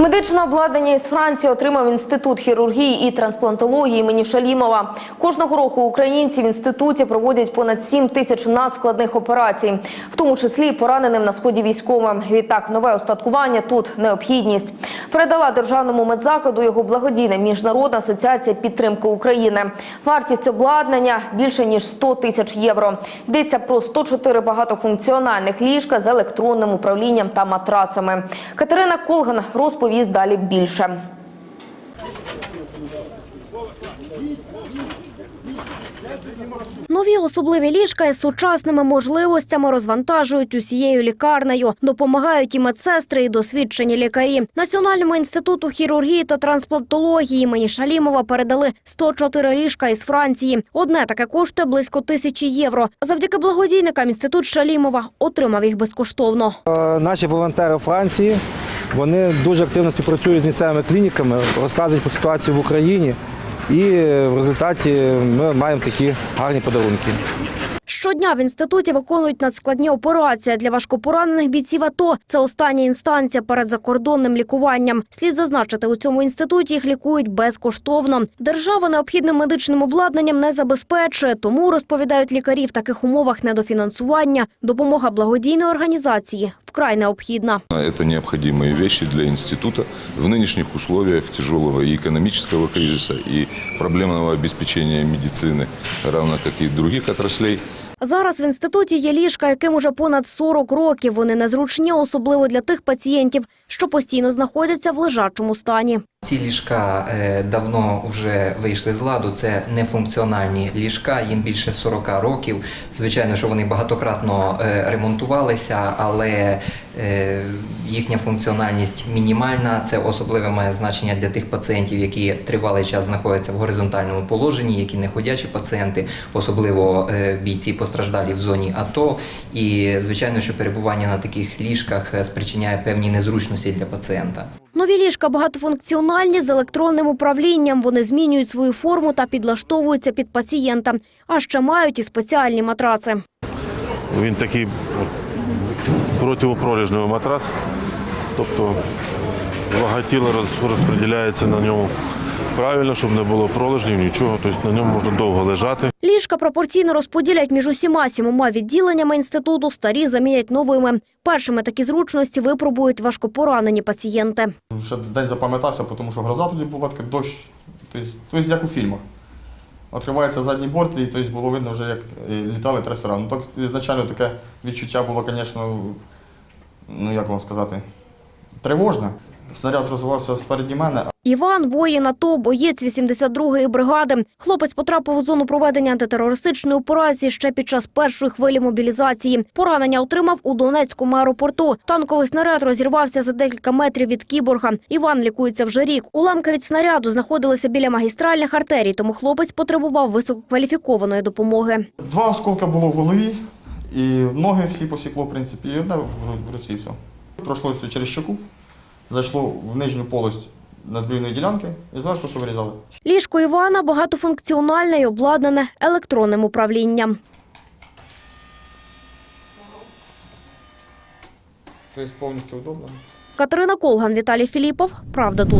Медичне обладнання із Франції отримав інститут хірургії і трансплантології імені Шалімова. Кожного року українці в інституті проводять понад 7 тисяч надскладних операцій, в тому числі пораненим на сході військовим. Відтак, нове устаткування тут необхідність. Передала державному медзакладу його благодійна міжнародна асоціація підтримки України. Вартість обладнання більше ніж 100 тисяч євро. Йдеться про 104 багатофункціональних ліжка з електронним управлінням та матрацами. Катерина Колган розповість далі більше. Нові особливі ліжка із сучасними можливостями розвантажують усією лікарнею. Допомагають і медсестри, і досвідчені лікарі. Національному інституту хірургії та трансплантології імені Шалімова передали 104 ліжка із Франції. Одне таке коштує близько тисячі євро. Завдяки благодійникам інститут Шалімова отримав їх безкоштовно. Е, Наші волонтери Франції вони дуже активно співпрацюють з місцевими клініками, розказують про ситуацію в Україні, і в результаті ми маємо такі гарні подарунки. Щодня в інституті виконують надскладні операції для важкопоранених бійців АТО. Це остання інстанція перед закордонним лікуванням. Слід зазначити, у цьому інституті їх лікують безкоштовно. Держава необхідним медичним обладнанням не забезпечує, тому розповідають лікарі в таких умовах недофінансування. Допомога благодійної організації вкрай необхідна. Это необходимые вещи для института в нынешних условиях тяжелого и экономического кризиса, и проблемного обеспечения медицины, равно как и других отраслей. Зараз в інституті є ліжка, яким уже понад 40 років. Вони незручні, особливо для тих пацієнтів, що постійно знаходяться в лежачому стані. Ці ліжка е, давно вже вийшли з ладу. Це нефункціональні ліжка, їм більше 40 років. Звичайно, що вони багатократно е, ремонтувалися, але е, їхня функціональність мінімальна. Це особливе має значення для тих пацієнтів, які тривалий час знаходяться в горизонтальному положенні, які не ходячі пацієнти, особливо бійці постраждалі в зоні АТО. І звичайно, що перебування на таких ліжках е, спричиняє певні незручності для пацієнта. Нові ліжка багатофункціональні з електронним управлінням. Вони змінюють свою форму та підлаштовуються під пацієнта. А ще мають і спеціальні матраци. Він такий от, противопроліжний матрас, тобто вага тіла розподіляється на ньому правильно, щоб не було пролежнів, нічого. Тобто на ньому можна довго лежати. Ліжка пропорційно розподілять між усіма сімома відділеннями інституту, старі замінять новими. Першими такі зручності випробують важкопоранені пацієнти. Ще день запам'ятався, тому що гроза тоді була така дощ, тобто, тобто як у фільмах. Відкривається задній борт, і тобто, було видно вже, як е, літали трасера. Ну, так ізначально таке відчуття було, звісно, ну як вам сказати, тривожне. Снаряд розвивався спереді мене, Іван – воїн АТО, боєць 82-ї бригади. Хлопець потрапив у зону проведення антитерористичної операції ще під час першої хвилі мобілізації. Поранення отримав у Донецькому аеропорту. Танковий снаряд розірвався за декілька метрів від кіборга. Іван лікується вже рік. Уламки від снаряду знаходилися біля магістральних артерій, тому хлопець потребував висококваліфікованої допомоги. Два осколка було в голові, і ноги всі посікло, в принципі, і одне в ру- в руці все. Пройшлося через щоку, зайшло в нижню полость надбрівної ділянки і зверху, що вирізали. Ліжко Івана багатофункціональне і обладнане електронним управлінням. Тобто повністю удобно. Катерина Колган, Віталій Філіпов. Правда тут.